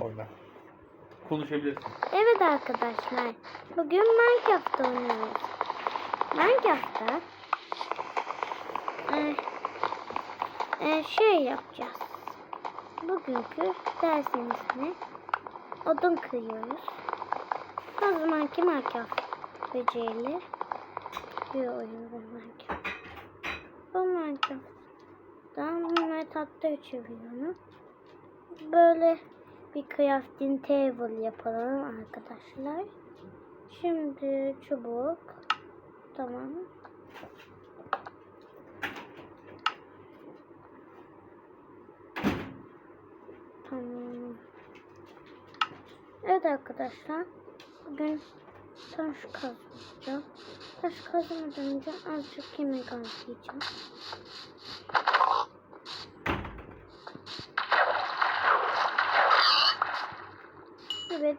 Oyna. Konuşabilirsin. Evet arkadaşlar. Bugün Minecraft oynuyoruz. Minecraft'ta e, e, şey yapacağız. Bugünkü dersimizde odun kırıyoruz. O zamanki Minecraft becerileri bir oyun bu Minecraft. Bu Minecraft'tan metatta çeviriyorum. Böyle bir crafting table yapalım arkadaşlar. Şimdi çubuk. Tamam. Tamam. Evet arkadaşlar. Bugün taş kazmayacağım. Taş kazmadan önce azıcık yemek alacağım.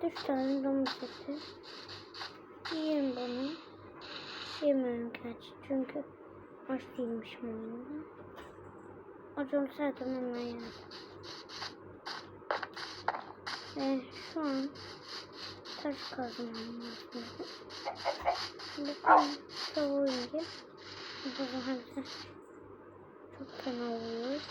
3 tane domuz eti. Bunu. Yemiyorum gerçi çünkü aç değilmişim oyunda. Acım zaten hemen yedim. Ve şu an taş kazmam lazım. Şimdi tam savunca bu zaman çok fena oluyor.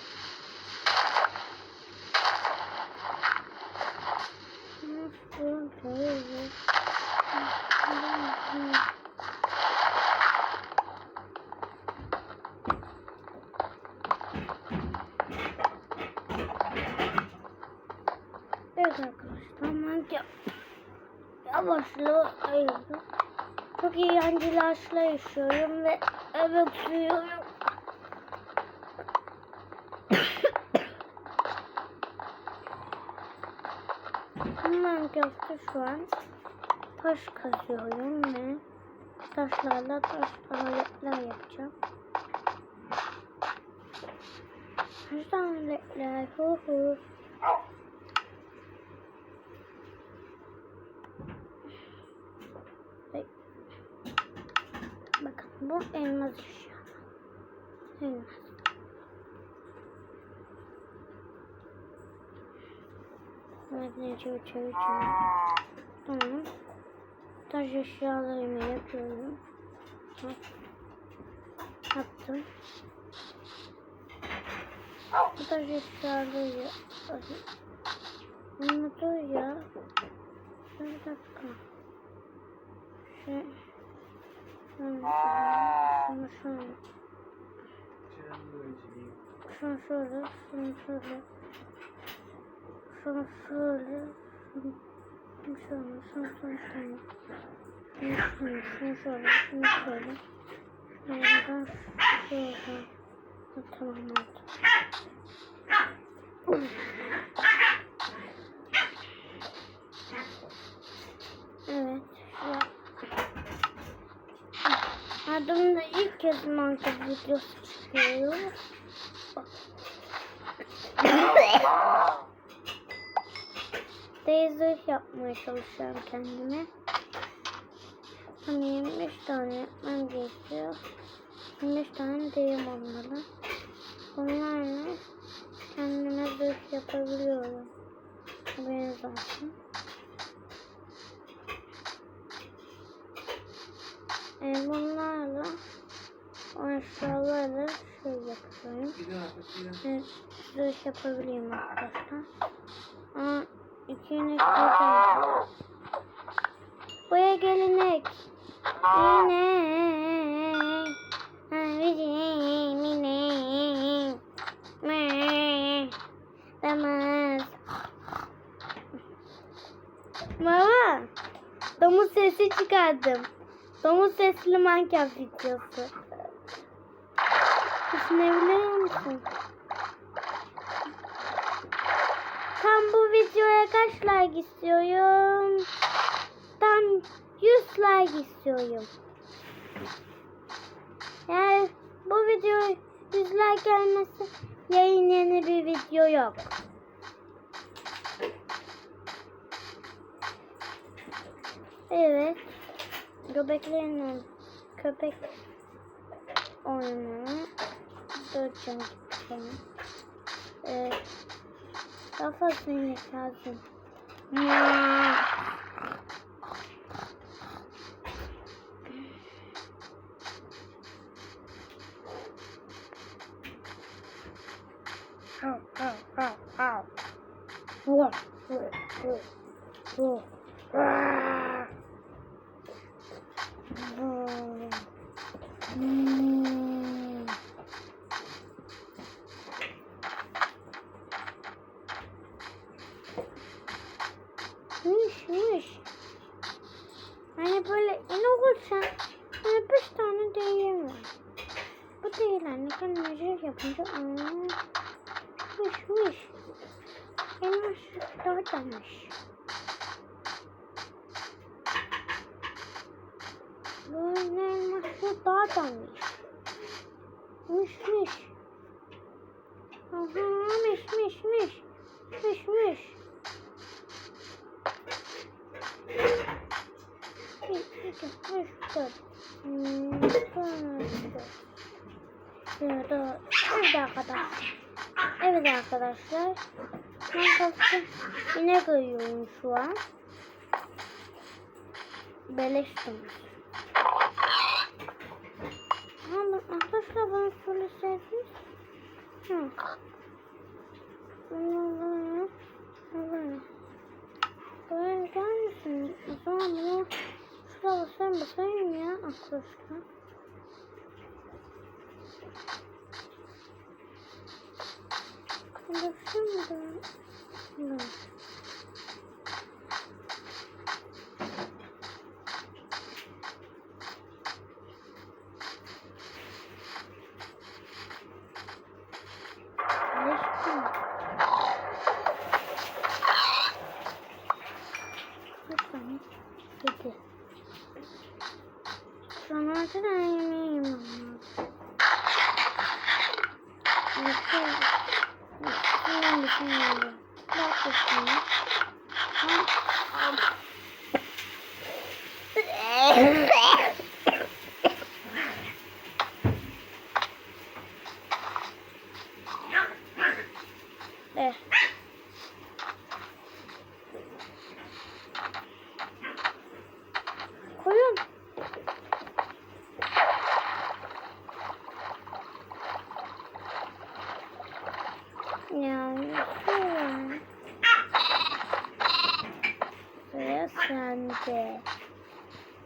Ayırdım. Çok eğlenceli aşkla yaşıyorum ve eve oturuyorum. Minecraft'ta şu an taş kazıyorum ve taşlarla taş aletler yapacağım. Taş aletler hu hu. Bu elmas eşya. Elmas. Evet, nece uçuyor, uçuyor. Tamam. Taş eşyalarımı yapıyorum. Bak. Yaptım. Bu taş eşyaları Bunu dur ya. Bir dakika. Şey. Şunu şunu şunu. Şöyle, şunu şöyle. Şunu şöyle. Şunu şöyle, şunu şunu şunu. Şunu şunu, şunu şöyle, şunu şöyle. Şuradan şöyle. Tamam oldu. Evet. Şuraya. Adımda ilk kez Minecraft videosu çıkıyor. Teyze yapmaya çalışıyorum kendime. Hani 25 tane yapmam gerekiyor. 25 tane deyim olmalı. Bunlarla kendime zırh yapabiliyorum. Haberiniz olsun. E, bunlarla o eşyalarla şey yapıyorum. E, zırh yapabiliyorum arkadaşlar. Ama ikinek burada. Buraya gelinek. İnek. Bizim inek. Damız. Mama. Domuz sesi çıkardım. Domuz sesli Minecraft videosu. Düşünebiliyor musun? Tam bu videoya kaç like istiyorum? Tam 100 like istiyorum. Eğer bu video 100 like gelmezse yayın yeni bir video yok. Evet. Göbeklerin köpek oyunu. Dörtcan gideceğim. Ee, daha fazla inek lazım. Hav, hav, hav, hav. Vur, vur, vur. Vur. Hani böyle in olursa hani beş tane değerim var. Bu değerler kendine yapınca aa, mış mış. Elmas dörtlenmiş. Böyle elması dörtlenmiş. Miş miş. Aha miş miş miş. Miş miş. Bir, iki, üç, dört. Hmm, dört, dört. Evet, dört. Evet arkadaşlar. Evet arkadaşlar. Minecraft'ta inek arıyorum şu an. Beleş. Ama arkadaşlar bana söyleseydiniz. Hı. Bunu böyle. Böyle. Böyle gelmesin. O zaman bunu şuraya basayım basayım ya arkadaşlar. Baksana. Sonra da yemeği yemem lazım. Yeter. Hemen düşünüyorum. Bak üstüne. Eh. Sende.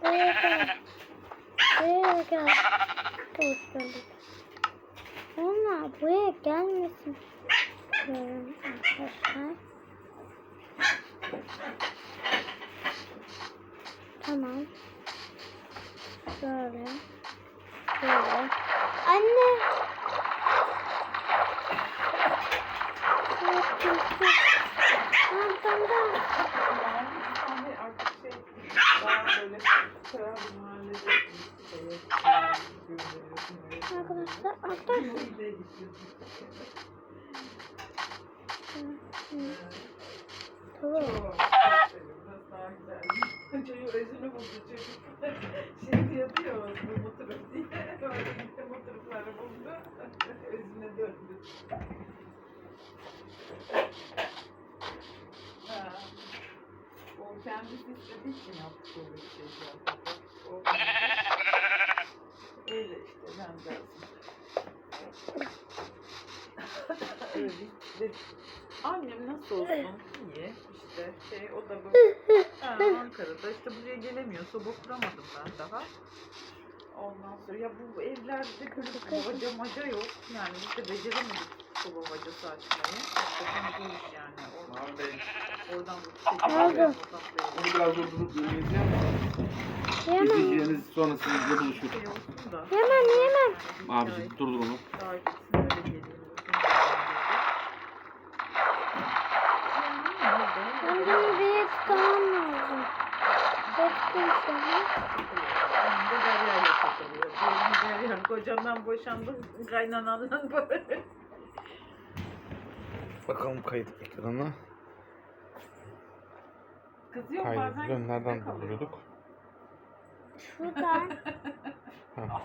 Buraya gel. Buraya gel. Bulduk. Onlar buraya gelmesin. Diyorum arkadaşlar. Tamam. Şöyle. Şöyle. Anne. Arkamda. Hani artık şey daha böyle karar bir mahallede şey, Arkadaşlar. Tamam. Çocuğu özünü buldu çocuk. Şimdi yapıyor bu motoru diye. Motorları buldu. Özüne döndü. Ha. O kendisi istediği için yaptı bir şey. O Öyle işte ben de. Annem nasıl olsun? İyi işte şey o da böyle ha, Ankara'da işte buraya gelemiyor. Soba kuramadım ben daha. Ondan sonra ya bu evlerde böyle baca maca yok. Yani biz de beceremedik soba bacası açmayı. Hakikaten zor iş yani. Oradan, oradan bu Oldu. onu biraz durdurup izleyelim. Yemem. İzleyeceğiniz sonra sizinle buluşur. Yemem yemem. Abicim durdur onu. Ben bunu bir çıkarmam lazım. Bekleyin Derya kocandan boşandım kaynanandan böyle. Bakalım kayıt ekranı. Kızıyor Kaydı bazen nereden kalıyor. Durdurduk? Şuradan. Ha.